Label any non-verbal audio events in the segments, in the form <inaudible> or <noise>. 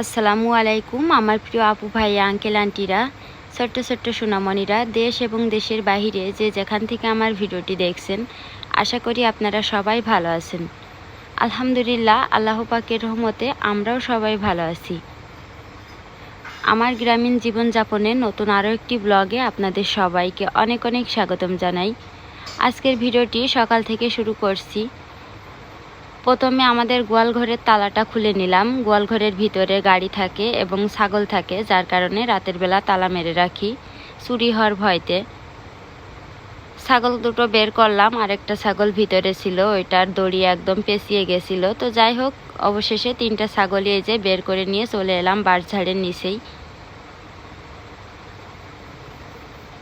আসসালামু আলাইকুম, আমার প্রিয় আপু ভাই আঙ্কেল, আন্টিরা। ছোট্ট ছোট্ট সোনামণিরা, দেশ এবং দেশের বাহিরে যে যেখান থেকে আমার ভিডিওটি দেখছেন, আশা করি আপনারা সবাই ভালো আছেন। আলহামদুলিল্লাহ, আল্লাহ পাকের রহমতে আমরাও সবাই ভালো আছি। আমার গ্রামীণ জীবনযাপনের নতুন আরও একটি ব্লগে আপনাদের সবাইকে অনেক অনেক স্বাগতম জানাই। আজকের ভিডিওটি সকাল থেকে শুরু করছি। প্রথমে আমাদের গোয়াল ঘরের তালাটা খুলে নিলাম। গোয়াল ঘরের ভিতরে গাড়ি থাকে এবং ছাগল থাকে, যার কারণে রাতের বেলা তালা মেরে রাখি। চুরি হওয়ার ভয়তে ছাগল দুটো বের করলাম। আরেকটা ছাগল ভিতরে ছিল, ওইটার দড়ি একদম পেঁচিয়ে গেছিল। তো যাই হোক, অবশেষে তিনটা ছাগলই এই যে বের করে নিয়ে চলে এলাম বাঁশঝাড়ের নিচেই।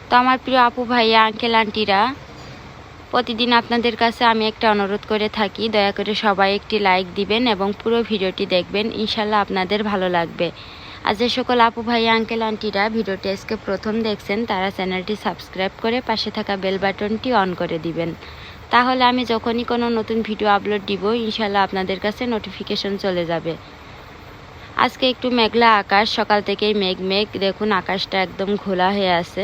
তো আমার প্রিয় আপু ভাইয়া, আঙ্কেল, আন্টিরা প্রতিদিন আপনাদের কাছে আমি একটা অনুরোধ করে থাকি, দয়া করে সবাই একটি লাইক দিবেন এবং পুরো ভিডিওটি দেখবেন, ইনশাল্লাহ আপনাদের ভালো লাগবে। আর যে সকল আপু ভাই আঙ্কেল আন্টিরা ভিডিওটি আজকে প্রথম দেখছেন, তারা চ্যানেলটি সাবস্ক্রাইব করে পাশে থাকা বেল বাটনটি অন করে দিবেন। তাহলে আমি যখনই কোনো নতুন ভিডিও আপলোড দিব, ইনশাল্লাহ আপনাদের কাছে নোটিফিকেশন চলে যাবে। আজকে একটু মেঘলা আকাশ, সকাল থেকেই মেঘ মেঘ দেখুন আকাশটা একদম ঘোলা হয়ে আছে।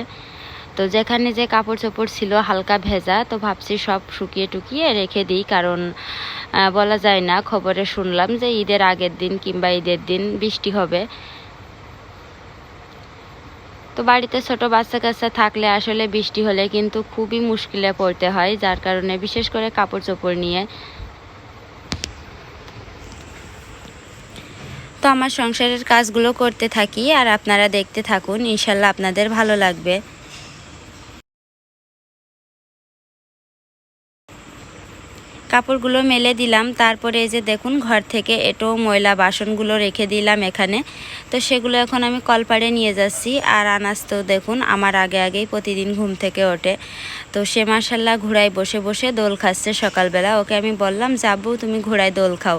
তো যেখানে যে কাপড় চোপড় ছিল হালকা ভেজা, তো ভাবছি সব শুকিয়ে টুকিয়ে রেখে দিই। কারণ বলা যায় না, খবরে শুনলাম যে ঈদের আগের দিন কিংবা ঈদের দিন বৃষ্টি হবে। তো বাড়িতে ছোট বাচ্চা কাচ্চা থাকলে আসলে বৃষ্টি হলে কিন্তু খুবই মুশকিলে পড়তে হয়, যার কারণে বিশেষ করে কাপড় চোপড় নিয়ে। তো আমার সংসারের কাজগুলো করতে থাকি, আর আপনারা দেখতে থাকুন, ইনশাল্লাহ আপনাদের ভালো লাগবে। কাপড়গুলো মেলে দিলাম। তারপরে এই যে দেখুন, ঘর থেকে এটো, ময়লা, বাসনগুলো রেখে দিলাম এখানে। তো সেগুলো এখন আমি কলপাড়ে নিয়ে যাচ্ছি। আর আনাজ তো দেখুন, আমার আগে আগেই প্রতিদিন ঘুম থেকে ওঠে। তো সে মাসাল্লাহ ঘোড়ায় বসে বসে দোল খাচ্ছে সকালবেলা। ওকে আমি বললাম, যাব, তুমি ঘোড়ায় দোল খাও।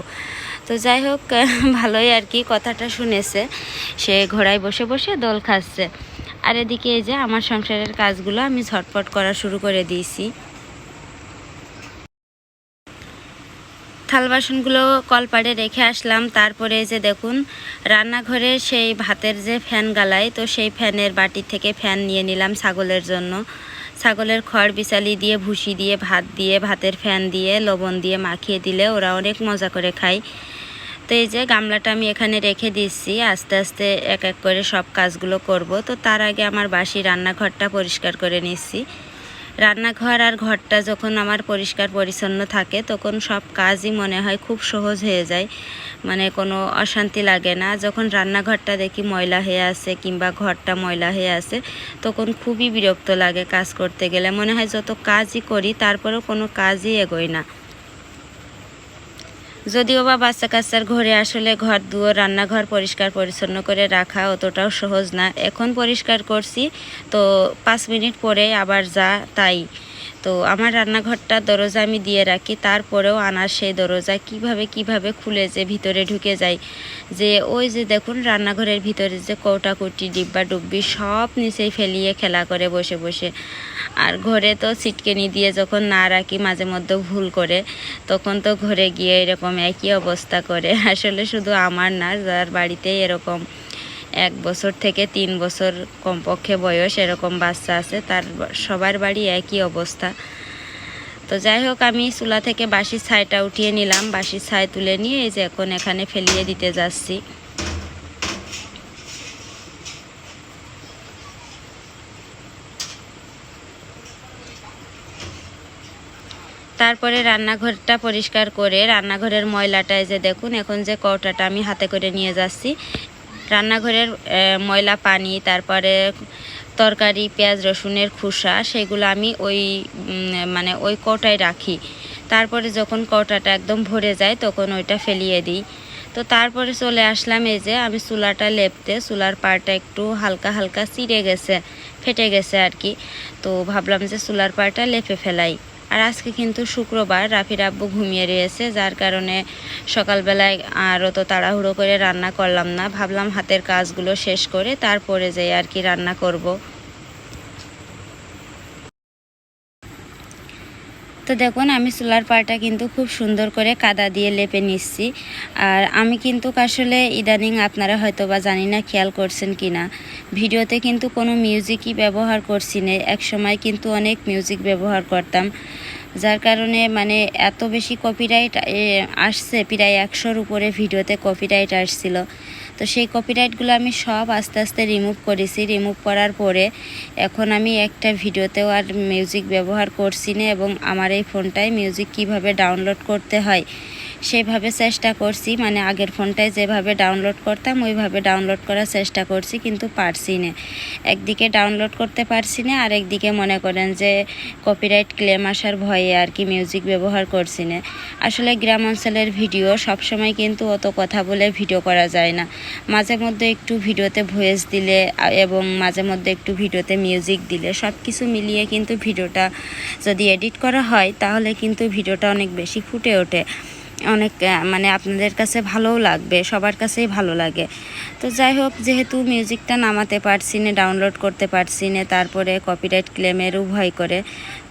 তো যাই হোক, <laughs> ভালোই আর কি কথাটা শুনেছে। সে ঘোড়ায় বসে বসে দোল খাচ্ছে। আর এদিকে এই যে আমার সংসারের কাজগুলো আমি ঝটপট করা শুরু করে দিয়েছি। থাল বাসনগুলো কলপাড়ে রেখে আসলাম। তারপরে যে দেখুন, রান্নাঘরে সেই ভাতের যে ফ্যান গালায় তো সেই ফ্যানের বাটি থেকে ফ্যান নিয়ে নিলাম ছাগলের জন্য। ছাগলের খড় বিছালি দিয়ে, ভুসি দিয়ে, ভাত দিয়ে, ভাতের ফ্যান দিয়ে, লবণ দিয়ে মাখিয়ে দিলে ওরা অনেক মজা করে খায়। তো এই যে গামলাটা আমি এখানে রেখে দিচ্ছি, আস্তে আস্তে এক এক করে সব কাজগুলো করব। তো তার আগে আমার বাসি রান্নাঘরটা পরিষ্কার করে নিচ্ছি। রান্নাঘর আর ঘরটা যখন আমার পরিষ্কার পরিচ্ছন্ন থাকে, তখন সব কাজই মনে হয় খুব সহজ হয়ে যায়। মানে কোনো অশান্তি লাগে না। যখন রান্নাঘরটা দেখি ময়লা হয়ে আছে কিংবা ঘরটা ময়লা হয়ে আছে, তখন খুবই বিরক্ত লাগে কাজ করতে গেলে। মনে হয় যত কাজই করি, তারপরেও কোনো কাজই এগোয় না। যদিও বা বাচ্চা কাচ্চার ঘরে আসলে ঘর দুয়ার, রান্নাঘর পরিষ্কার পরিচ্ছন্ন করে রাখা অতটাও সহজ না। এখন পরিষ্কার করছি, তো পাঁচ মিনিট পরে আবার যা তাই। তো আমার রান্নাঘরটা দরজা আমি দিয়ে রাখি, তারপরেও আনার সেই দরজা কীভাবে কীভাবে খুলে যে ভিতরে ঢুকে যায়। যে ওই যে দেখুন রান্নাঘরের ভিতরে যে কৌটাকুটি ডিব্বা ডুব্বি সব নিচেই ফেলিয়ে খেলা করে বসে বসে। আর ঘরে তো সিটকেনি দিয়ে যখন না রাখি মাঝে মধ্যে ভুল করে, তখন তো ঘরে গিয়ে এরকম একই অবস্থা করে। <laughs> আসলে শুধু আমার না, যার বাড়িতে এরকম এক বছর থেকে তিন বছর কমপক্ষে বয়স এরকম বাচ্চা আছে, তার সবার বাড়ি একই অবস্থা। তো যাই হোক, আমি চুলা থেকে বাসির ছাইটা উঠিয়ে নিলাম। বাসির ছাই তুলে নিয়ে এই যে এখন এখানে ফেলিয়ে দিতে যাচ্ছি। তারপরে রান্নাঘরটা পরিষ্কার করে রান্নাঘরের ময়লাটায় যে দেখুন, এখন যে কৌটাটা আমি হাতে করে নিয়ে যাচ্ছি। রান্নাঘরের ময়লা, পানি, তারপরে তরকারি, পেঁয়াজ, রসুনের খোসা, সেগুলো আমি ওই মানে ওই কৌটায় রাখি। তারপরে যখন কৌটাটা একদম ভরে যায়, তখন ওইটা ফেলিয়ে দিই। তো তারপরে চলে আসলাম এই যে আমি চুলাটা লেপতে, চুলার পাড়টা একটু হালকা হালকা চিড়ে গেছে, ফেটে গেছে আর কি। তো ভাবলাম যে চুলার পাড়টা লেপে ফেলাই। আর আজকে কিন্তু শুক্রবার রাফির আব্বু ঘুমিয়ে রয়েছে, যার কারণে সকালবেলায় আরও তো তাড়াহুড়ো করে রান্না করলাম না ভাবলাম হাতের কাজগুলো শেষ করে তারপরে যাই আর কি রান্না করব। তো দেখুন, আমি সোলার পাড়টা কিন্তু খুব সুন্দর করে কাদা দিয়ে লেপে নিচ্ছি। আর আমি কিন্তু আসলে ইদানিং আপনারা হয়তো বা জানি না খেয়াল করছেন কি না ভিডিওতে কিন্তু কোনো মিউজিকই ব্যবহার করছি না। এক সময় কিন্তু অনেক মিউজিক ব্যবহার করতাম। যার কারণে মানে এত বেশি কপিরাইট আসছে, প্রায় একশোর উপরে ভিডিওতে কপিরাইট আসছিল। তো সেই কপিরাইটগুলো আমি সব আস্তে আস্তে রিমুভ করেছি। রিমুভ করার পরে এখন আমি একটা ভিডিওতেও আর মিউজিক ব্যবহার করছি না এবং আমার এই ফোনটায় মিউজিক কীভাবে ডাউনলোড করতে হয় সেভাবে চেষ্টা করছি মানে আগের ফোনটায় যেভাবে ডাউনলোড করতাম, ওইভাবে ডাউনলোড করার চেষ্টা করছি, কিন্তু পারছি না। একদিকে ডাউনলোড করতে পারছি না, আর একদিকে মনে করেন যে কপিরাইট ক্লেম আসার ভয়ে আর কি মিউজিক ব্যবহার করছি না। আসলে গ্রাম অঞ্চলের ভিডিও সবসময় কিন্তু অত কথা বলে ভিডিও করা যায় না। মাঝে মধ্যে একটু ভিডিওতে ভয়েস দিলে, এবং মাঝে মধ্যে একটু ভিডিওতে মিউজিক দিলে সব কিছু মিলিয়ে কিন্তু ভিডিওটা যদি এডিট করা হয়, তাহলে কিন্তু ভিডিওটা অনেক বেশি ফুটে ওঠে। অনেক মানে আপনাদের কাছে ভালোও লাগবে, সবার কাছেই ভালো লাগে। তো যাই হোক, যেহেতু মিউজিকটা নামাতে পারছি না, ডাউনলোড করতে পারছি না, তারপরে কপিরাইট ক্লেমের উভয় করে,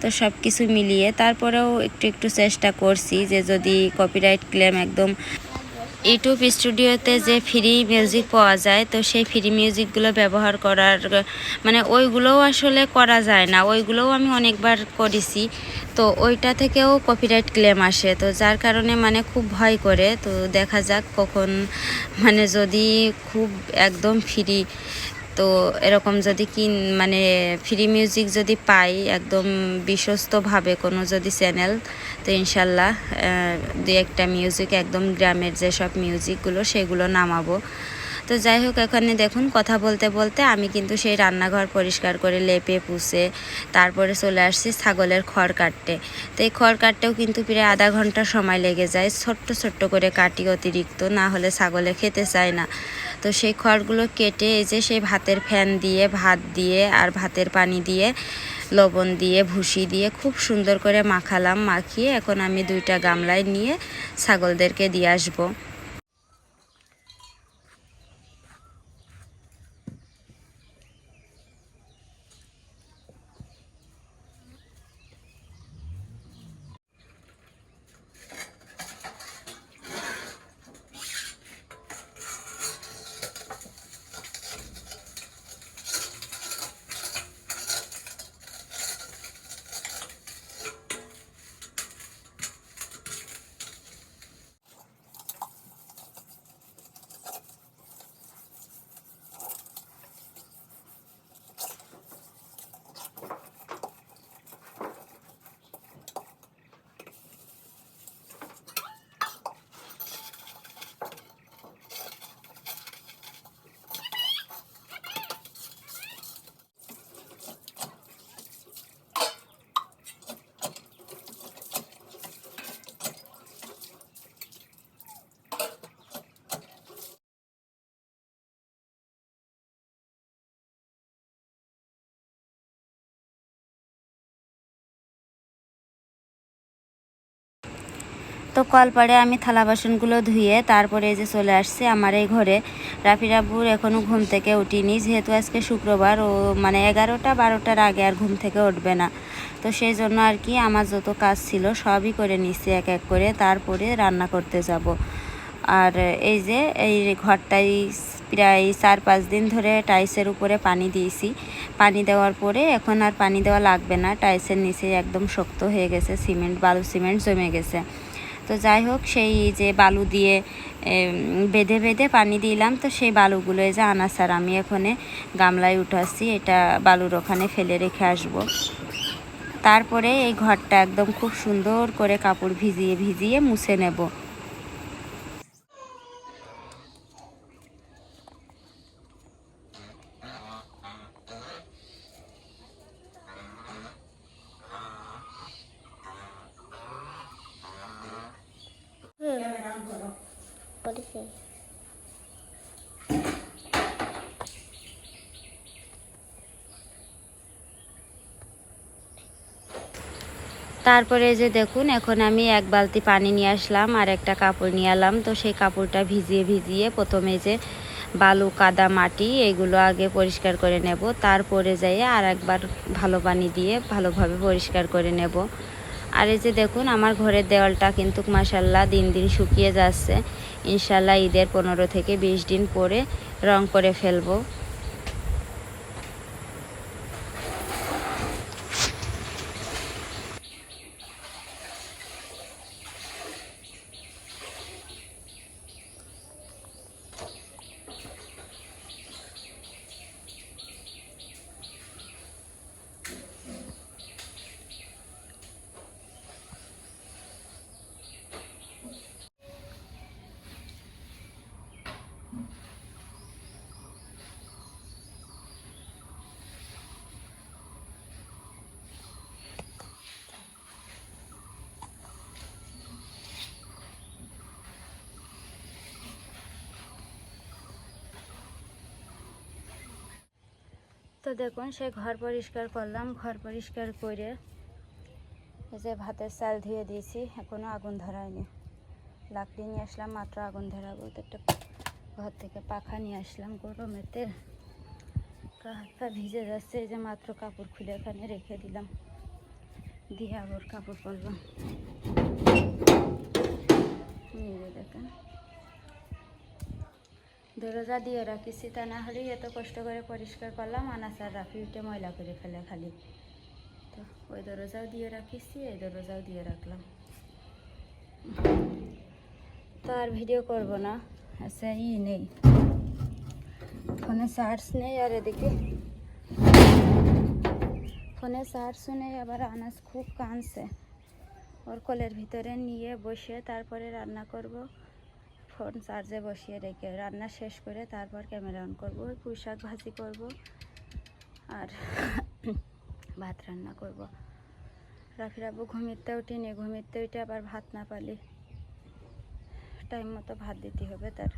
তো সব কিছু মিলিয়ে তারপরেও একটু একটু চেষ্টা করছি যে যদি কপিরাইট ক্লেম একদম ইউটিউব স্টুডিওতে যে ফ্রি মিউজিক পাওয়া যায়, তো সেই ফ্রি মিউজিকগুলো ব্যবহার করার মানে ওইগুলোও আসলে করা যায় না। ওইগুলোও আমি অনেকবার করেছি। তো ওইটা থেকেও কপিরাইট ক্লেম আসে। তো যার কারণে মানে খুব ভয় করে। তো দেখা যাক কখন মানে যদি খুব একদম ফ্রি তো এরকম যদি কি মানে ফ্রি মিউজিক যদি পাই একদম বিশ্বস্তভাবে কোনো যদি চ্যানেল তো ইনশাল্লাহ দুই একটা মিউজিক একদম গ্রামের যেসব মিউজিকগুলো সেগুলো নামাবো। তো যাই হোক, এখানে দেখুন, কথা বলতে বলতে আমি কিন্তু সেই রান্নাঘর পরিষ্কার করে লেপে পুষে তারপরে চলে আসছি ছাগলের খড় কাটতে। তো এই খড় কাটতেও কিন্তু প্রায় আধা ঘণ্টা সময় লেগে যায়, ছোট্ট ছোট্ট করে কাটি অতিরিক্ত, না হলে ছাগলে খেতে চায় না। তো সেই খড়গুলো কেটে এই যে সেই ভাতের ফ্যান দিয়ে, ভাত দিয়ে আর ভাতের পানি দিয়ে, লবণ দিয়ে, ভুসি দিয়ে খুব সুন্দর করে মাখালাম, মাখিয়ে এখন আমি দুইটা গামলায় নিয়ে ছাগলদেরকে দিয়ে আসব। তো কল কলপাড়ে আমি থালা বাসনগুলো ধুয়ে তারপরে এই যে চলে আসছে আমার এই ঘরে। রাফি রাব্বুর এখনও ঘুম থেকে উঠিনি, যেহেতু আজকে শুক্রবার, ও মানে এগারোটা, বারোটার আগে আর ঘুম থেকে উঠবে না। তো সেই জন্য আর কি আমার যত কাজ ছিল সবই করে নিচ্ছি এক এক করে, তারপরে রান্না করতে যাব। আর এই যে, এই ঘরটাই প্রায় চার পাঁচ দিন ধরে টাইসের উপরে পানি দিয়েছি। পানি দেওয়ার পরে এখন আর পানি দেওয়া লাগবে না টাইসের নিচে একদম শক্ত হয়ে গেছে, সিমেন্ট, বালু সিমেন্ট জমে গেছে। তো যাই হোক, সেই যে বালু দিয়ে বেঁধে বেঁধে পানি দিলাম। তো সেই বালুগুলো যে আনাসার আমি এখানে গামলায় উঠাচ্ছি। এটা বালুর ওখানে ফেলে রেখে আসব। তারপরে এই ঘরটা একদম খুব সুন্দর করে কাপড় ভিজিয়ে ভিজিয়ে মুছে নেব। তারপরে যে দেখুন এখন আমি এক বালতি পানি নিয়ে আসলাম আর একটা কাপড় নিয়ে এলাম। তো সেই কাপড়টা ভিজিয়ে ভিজিয়ে প্রথমে যে বালু কাদা মাটি এগুলো আগে পরিষ্কার করে নেব। তারপরে যাই আর একবার ভালো পানি দিয়ে ভালোভাবে পরিষ্কার করে নেব। আর এই যে দেখুন, আমার ঘরের দেওয়ালটা কিন্তু মাসাল্লাহ দিন দিন শুকিয়ে যাচ্ছে। ইনশাল্লাহ ঈদের পনেরো থেকে বিশ দিন পরে রং করে ফেলব। তো দেখুন সে ঘর পরিষ্কার করলাম। ঘর পরিষ্কার করে এই যে ভাতের চাল ধুয়ে দিয়েছি, এখনও আগুন ধরায়নি। লাকড়ি নিয়ে আসলাম, মাত্র আগুন ধরাবো। তো একটা ঘর থেকে পাখা নিয়ে আসলাম গরমেতে গা হাত ভিজে যাচ্ছে, এই যে মাত্র কাপড় খুলে এখানে রেখে দিলাম। দিয়ে আবার কাপড় পরলাম দেখেন। দরজা দিয়ে রাখিছি, তা না হলেই এত কষ্ট করে পরিষ্কার করলাম আনাচার রাখি উঠে ময়লা করে ফেলে খালি। তো ওই দরজাও দিয়ে রাখিছি, এই দরজাও দিয়ে রাখলাম। তো আর ভিডিও করব না আচ্ছা ই নেই। ফোনে চার্জ নেই আর এদিকে। ফোনে চার্জ নেই, আবার আনাজ খুব কানছে ওর কলের ভিতরে নিয়ে বসে তারপরে রান্না করব। ফোন চার্জে বসিয়ে রেখে রান্না শেষ করে তারপর ক্যামেরা অন করব পুঁই শাক ভাজি করব আর <coughs> ভাত রান্না করব। রাখি রাখব ঘুমিতে উঠিনি, ঘুমিতে উঠে আবার ভাত না পালি। টাইম মতো ভাত দিতে হবে তার।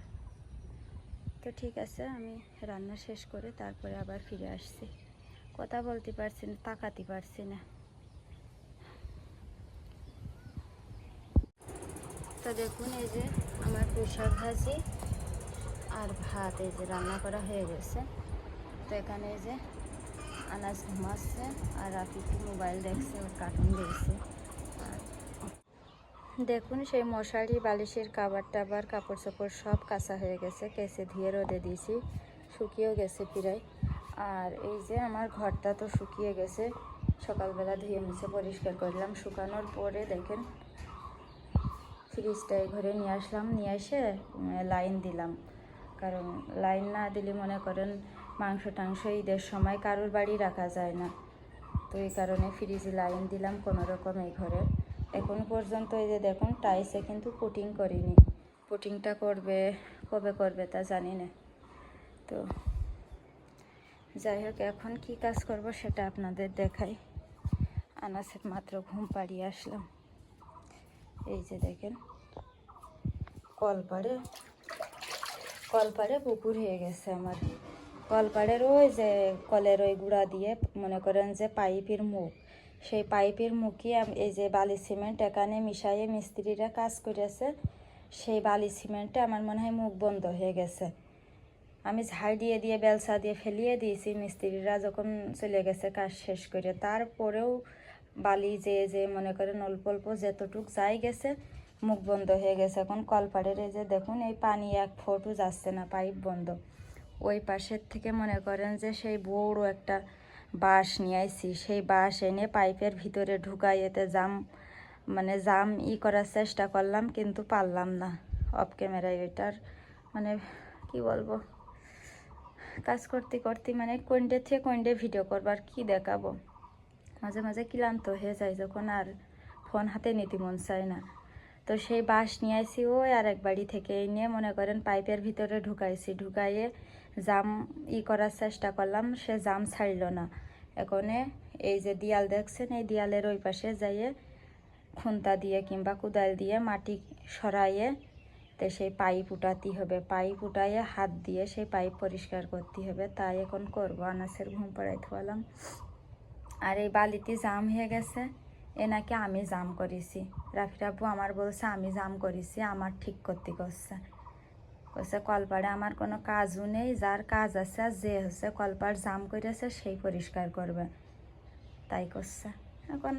তো ঠিক আছে, আমি রান্না শেষ করে তারপরে আবার ফিরে আসছি। কথা বলতে পারছি না, তাকাতে পারছি না। তো দেখুন, এই যে আমার পুঁইশাক ভাজি আর ভাত, এই যে রান্না করা হয়ে গেছে। তো এখানে এই যে আনাজ ঘুমাচ্ছে আর রাফিকে মোবাইল দেখছে ওর কার্টুন দেখছে। দেখুন, সেই মশারি, বালিশের কাবার টাবার, কাপড় চোপড় সব কাঁচা হয়ে গেছে। কেসে ধুয়ে রোদে দিয়েছি, শুকিয়েও গেছে প্রায়। আর এই যে আমার ঘরটা তো শুকিয়ে গেছে, সকালবেলা ধুয়ে মুছে পরিষ্কার করলাম। শুকানোর পরে দেখেন ফ্রিজটা এই ঘরে নিয়ে আসলাম, নিয়ে এসে লাইন দিলাম। কারণ লাইন না দিলে মনে করেন মাংস টাংস ঈদের সময় কারোর বাড়ি রাখা যায় না। তো এই কারণে ফ্রিজে লাইন দিলাম কোনো রকম এই ঘরে। এখন পর্যন্ত এই যে দেখুন টাইসে কিন্তু পুটিং করিনি। পুটিংটা করবে, কবে করবে তা জানি না। তো যাই হোক, এখন কি কাজ করব সেটা আপনাদের দেখাই। আনাসের মাত্র ঘুম পাড়িয়ে আসলাম। এই যে দেখেন কলপাড়ে কলপাড়ে পুকুর হয়ে গেছে আমার। কলপাড়ের ওই যে কলের ওই গুঁড়া দিয়ে মনে করেন যে পাইপের মুখ, সেই পাইপের মুখে এই যে বালি সিমেন্ট এখানে মিশাইয়ে মিস্ত্রিরা কাজ করেছে সেই বালি সিমেন্টে আমার মনে হয় মুখ বন্ধ হয়ে গেছে। আমি ঝাড় দিয়ে দিয়ে বেলসা দিয়ে ফেলিয়ে দিয়েছি, মিস্ত্রিরা যখন চলে গেছে কাজ শেষ করে। তারপরেও বালি যে যে মনে করেন অল্প অল্প যেতটুক যাই গেছে মুখ বন্ধ হয়ে গেছে। এখন কলপাড়ের এই যে দেখুন, এই পানি এক ফোঁটও যাচ্ছে না, পাইপ বন্ধ। ওই পাশের থেকে মনে করেন যে সেই বড় একটা বাঁশ নিয়ে আইছি। সেই বাঁশ এনে পাইপের ভিতরে ঢুকাই, এতে জাম মানে জাম ই করার চেষ্টা করলাম, কিন্তু পারলাম না। অফ ক্যামেরায় ওইটার মানে কি বলব, কাজ করতে করতে মানে কোনডে থেকে কোনডে ভিডিও করবার কি দেখাবো। মাঝে মাঝে ক্লান্ত হয়ে যায় যখন আর ফোন হাতে নিতে মন চায় না। তো সেই বাঁশ নিয়ে আসি ওই আর এক বাড়ি থেকে এই নিয়ে, মনে করেন পাইপের ভিতরে ঢুকাইছি। ঢুকাইয়ে জাম ই করার চেষ্টা করলাম, সে জাম ছাড়লো না। এখনে এই যে দিয়াল দেখছেন, এই দিয়ালের ওই পাশে যাইয়ে খুন্তা দিয়ে কিংবা কোদাল দিয়ে মাটি সরাইয়ে তো সেই পাইপ উঠাতে হবে। পাইপ উঠাইয়ে হাত দিয়ে সেই পাইপ পরিষ্কার করতে হবে। তাই এখন করব, আনাসের ঘুম পাড়াইতে পারলাম আর এই বালিতে জাম হয়ে গেছে। এ নাকি আমি জাম করেছি। রাফি রাব্বু আমার বলছে, আমি জাম করেছি, আমার ঠিক করতে করছে কইছে, কলপাড়ে আমার কোনো কাজও নেই, যার কাজ আছে আর যে হচ্ছে কলপাড় জাম করেছে সেই পরিষ্কার করবে। তাই করছে এখন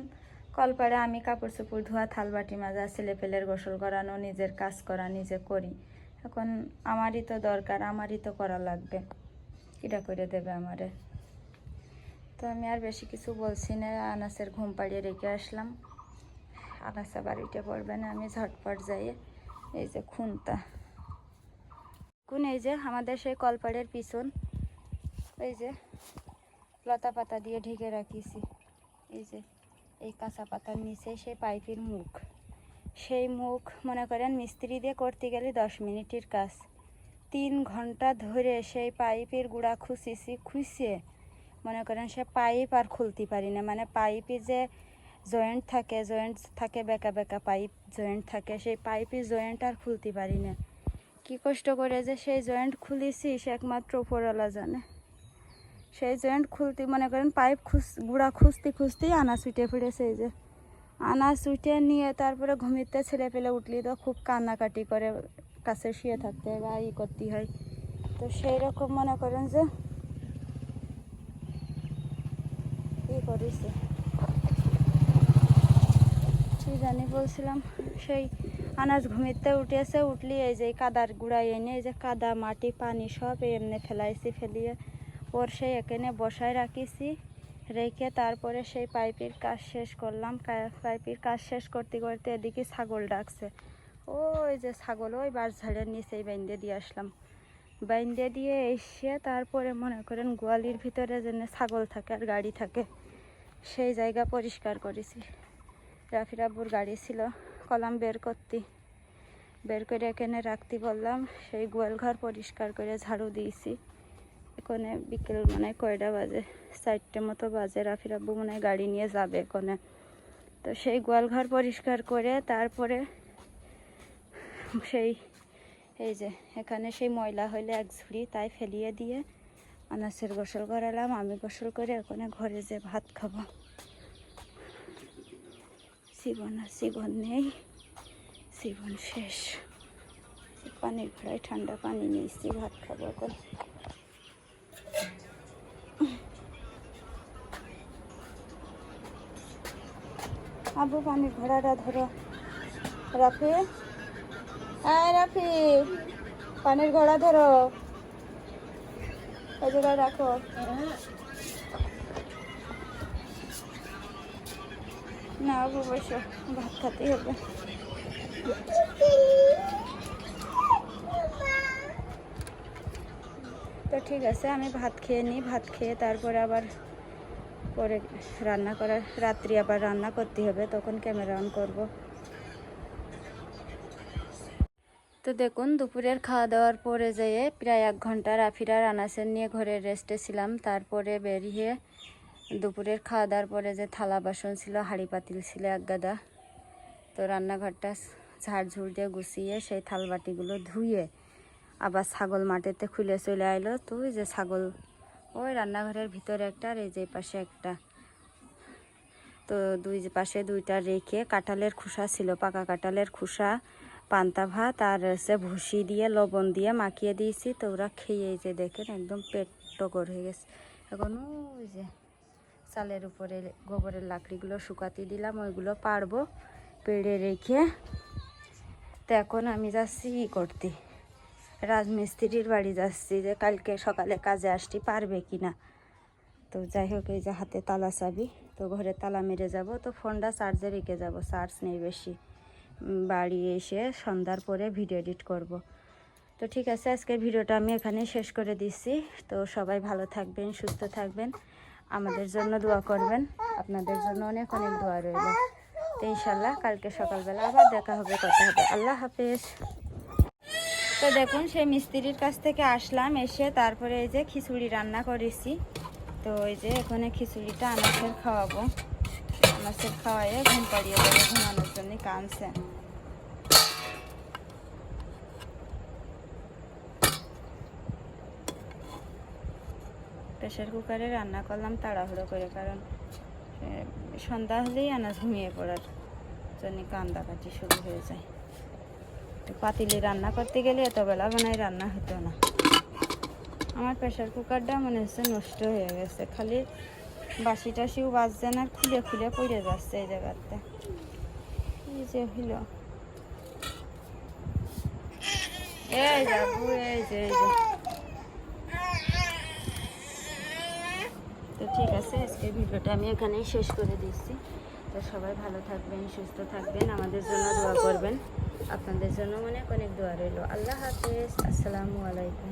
কলপাড়ে আমি কাপড় চোপড় ধোয়া, থাল বাটি মাজা ছেলে পেলের গোসল করানো, নিজের কাজ করা, নিজে করি। এখন আমারই তো দরকার, আমারই তো করা লাগবে। এটা করে দেবে আমারে। তো আমি আর বেশি কিছু বলছি না। আনাসের ঘুম পাড়িয়ে রেখে আসলাম। আনাস উঠে পড়বে না, আমি ঝটপট যাই। এই যে খুনটা। কোন এই যে আমাদের সেই কলপাড়ের পিছন। এই যে লতা পাতা দিয়ে ঢেকে রাখিছি। এই যে এই কাঁচা পাতার নিচে সেই পাইপের মুখ। সেই মুখ, মনে করেন মিস্ত্রি দিয়ে করতে গেলে দশ মিনিটের কাজ। তিন ঘণ্টা ধরে সেই পাইপের গুঁড়া খুঁচিছি, খুঁচিয়ে মনে করেন সে পাইপ আর খুলতে পারি না। মানে পাইপে যে জয়েন্ট থাকে জয়েন্ট থাকে, বেকা বেকা পাইপ জয়েন্ট থাকে, সেই পাইপের জয়েন্ট আর খুলতে পারি না। কি কষ্ট করে যে সেই জয়েন্ট খুলেছি, সে একমাত্র উপরওয়ালা জানে। সেই জয়েন্ট খুলতে, মনে করেন পাইপ খুঁজ গুঁড়া খুঁজতে খুঁজতেই আনা ছুটে পড়েছে এই যে। আনা ছুটে নিয়ে তারপরে ঘুমিতে ছেলে পেলে উঠলি তো খুব কান্নাকাটি করে কাছে শুয়ে থাকতে হয় বা ই করতে হয়। তো সেই রকম মনে করেন যে করেছে। কি জানি বলছিলাম, সেই আনাজ ঘুমিতে উঠেছে, উঠলি এই যে কাদার গুঁড়াই এনে, এই যে কাদা, মাটি, পানি সব এমনি ফেলাইছি, ফেলিয়ে ওর সেই এখানে বসায় রাখিছি, রেখে তারপরে সেই পাইপের কাজ শেষ করলাম। পাইপের কাজ শেষ করতে করতে এদিকে ছাগল ডাকছে। ওই যে ছাগল, ওই বাস ঝাড়ের নিচেই বাইন্দে দিয়ে আসলাম। বাইন্দে দিয়ে এসে তারপরে মনে করেন গোয়ালির ভিতরে যেন ছাগল থাকে আর গাড়ি থাকে। সেই জায়গা পরিষ্কার করেছি। রাফি রাব্বুর গাড়ি ছিল, কলাম বের করতে। বের করে এখানে রাখতে বললাম, সেই গোয়াল ঘর পরিষ্কার করে ঝাড়ু দিয়েছি। এখানে বিকেল মানে কয়টা বাজে? চারটে মতো বাজে। রাফি রাব্বু মনে গাড়ি নিয়ে যাবে এখানে। তো সেই গোয়াল ঘর পরিষ্কার করে তারপরে সেই, এই যে, এখানে সেই ময়লা হইলে এক ঝুড়ি তাই ফেলিয়ে দিয়ে আনাসের গোসল করালাম, আমি গোসল করে ওখানে ঘরে যে ভাত খাব। জীবন আর জীবন নেই, জীবন শেষ। পানির ঘোড়ায় ঠান্ডা পানি নিয়েছি ভাত খাব এখন। আবু পানির ঘোড়াটা ধরো। রাফি? হ্যাঁ রাফি। পানির ঘোড়া ধরো। রাখো। না বসো। ভাত খাতেই হবে। তো ঠিক আছে, আমি ভাত খেয়ে নিই। ভাত খেয়ে তারপরে আবার পরে রান্না করার, রাত্রি আবার রান্না করতে হবে, তখন ক্যামেরা অন করব। তো দেখুন, দুপুরের খাওয়া দাওয়ার পরে যেয়ে প্রায় এক ঘণ্টা রাফিরার আনাসের নিয়ে ঘরে রেস্টে ছিলাম। তারপরে বেরিয়ে দুপুরের খাওয়া দাওয়ার পরে যে থালা বাসন ছিল, হাঁড়ি পাতিল ছিল, এক গাদা, তো রান্নাঘরটা ঝাড়ঝুড় দিয়ে গুছিয়ে সেই থাল বাটিগুলো ধুয়ে আবার ছাগল মাটিতে খুলে চলে আইলো। তো ওই যে ছাগল, ওই রান্নাঘরের ভিতরে একটা আর এই যে পাশে একটা। তো দুই পাশে দুইটা রেখে কাঁঠালের খোসা ছিল, পাকা কাঁঠালের খোসা পান্তা ভাত আর হচ্ছে ভুসি দিয়ে, লবণ দিয়ে মাখিয়ে দিয়েছি। তো ওরা খেয়ে যে দেখেন একদম পেট টকর হয়ে গেছে। এখন ওই যে চালের উপরে গোবরের লাকড়িগুলো শুকাতে দিলাম, ওইগুলো পারব পেড়ে রেখে। তো এখন আমি যাচ্ছি ই করতে। রাজমিস্ত্রির বাড়ি যাচ্ছি যে কালকে সকালে কাজে আসতে পারবে কি না? তো যাই হোক, এই যে হাতে তালা চাবি, তো ঘরে তালা মেরে যাব। তো ফোনটা চার্জে রেখে যাব, চার্জ নেই বেশি। বাড়ি এসে সন্ধ্যার পরে ভিডিও এডিট করব। তো ঠিক আছে, আজকের ভিডিওটা আমি এখানে শেষ করে দিচ্ছি। তো সবাই ভালো থাকবেন, সুস্থ থাকবেন। আমাদের জন্য দোয়া করবেন। আপনাদের জন্য অনেক অনেক দোয়া রইল। তো ইনশাল্লাহ কালকে সকালবেলা আবার দেখা হবে, কথা হবে। আল্লাহ হাফেজ। তো দেখুন, সেই মিস্ত্রির কাছ থেকে আসলাম, এসে তারপরে এই যে খিচুড়ি রান্না করেছি। তো এই যে এখানে খিচুড়িটা আনাসের খাওয়াবো। আনাসের খাওয়াইয়ে ঘুম পাড়িয়ে দেবো, ঘুমানোর জন্য কানছে প্রেশার কুকারে রান্না করলাম তাড়াহুড়ো করে, কারণ সন্ধ্যা হলেই আনাজ ঘুমিয়ে পড়ার জন্য কান্দাকাটি শুরু হয়ে যায়। পাতিলে রান্না করতে গেলে এত বেলা বানায় রান্না হতো না। আমার প্রেশার কুকারটা মনে হচ্ছে নষ্ট হয়ে গেছে, খালি বাসি টাসিও বাজছে না, খুলে খুলে পড়ে যাচ্ছে এই জায়গাতে। এই যে হইল। এই এই যে, এই তো ঠিক আছে আজকে ভিডিওটা আমি এখানেই শেষ করে দিচ্ছি। তো সবাই ভালো থাকবেন, সুস্থ থাকবেন, আমাদের জন্য দোয়া করবেন। আপনাদের জন্য অনেক অনেক দোয়া রইল। আল্লাহ হাফিজ, আসসালামু আলাইকুম।